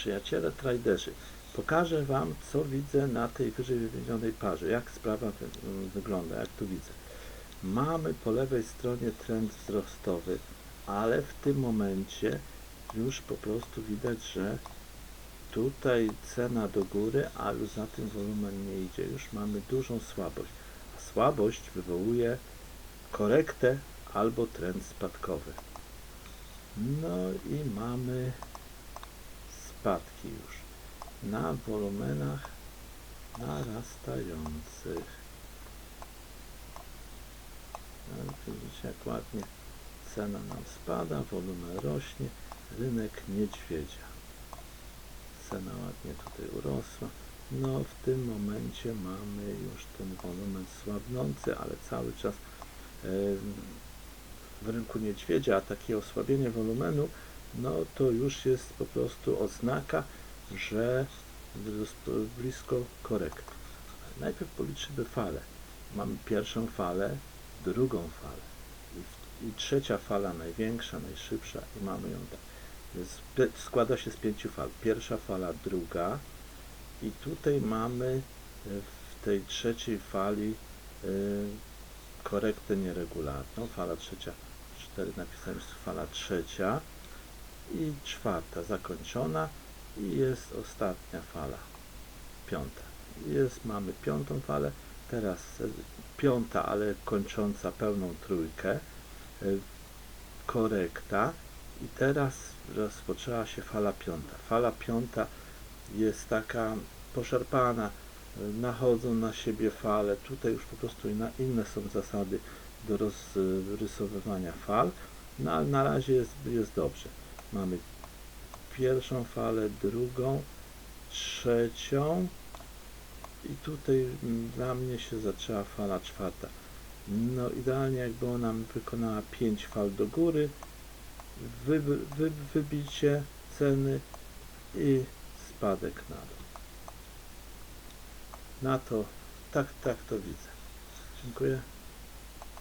Przyjaciele traderzy, pokażę Wam, co widzę na tej wyżej wymienionej parze, jak sprawa wygląda, jak tu widzę. Mamy po lewej stronie trend wzrostowy, ale w tym momencie już po prostu widać, że tutaj cena do góry, a już za tym wolumen nie idzie. Już mamy dużą słabość. A słabość wywołuje korektę albo trend spadkowy. No i mamy spadki już na wolumenach narastających. Widzicie jak ładnie cena nam spada, wolumen rośnie, rynek niedźwiedzia. Cena ładnie tutaj urosła. No w tym momencie mamy już ten wolumen słabnący, ale cały czas w rynku niedźwiedzia, a takie osłabienie wolumenu, no to już jest po prostu oznaka, że blis- blisko korekty. Najpierw policzymy fale. Mamy pierwszą falę, drugą falę i, i trzecia fala największa, najszybsza i mamy ją tak. Pe- składa się z pięciu fal. Pierwsza fala, druga i tutaj mamy e, w tej trzeciej fali e, korektę nieregularną. Fala trzecia, cztery napisałem, jest fala trzecia i czwarta zakończona. I jest ostatnia fala, piąta. Jest, mamy piątą falę, teraz e, piąta, ale kończąca pełną trójkę, e, korekta. I teraz rozpoczęła się fala piąta. Fala piąta jest taka poszarpana, e, nachodzą na siebie fale, tutaj już po prostu inne są zasady do rozrysowywania fal, no ale na razie jest, jest dobrze. Mamy pierwszą falę, drugą, trzecią i tutaj dla mnie się zaczęła fala czwarta. No idealnie jakby ona wykonała 5 fal do góry, wy, wy, wybicie ceny i spadek na dół. Na to, tak, tak to widzę. Dziękuję.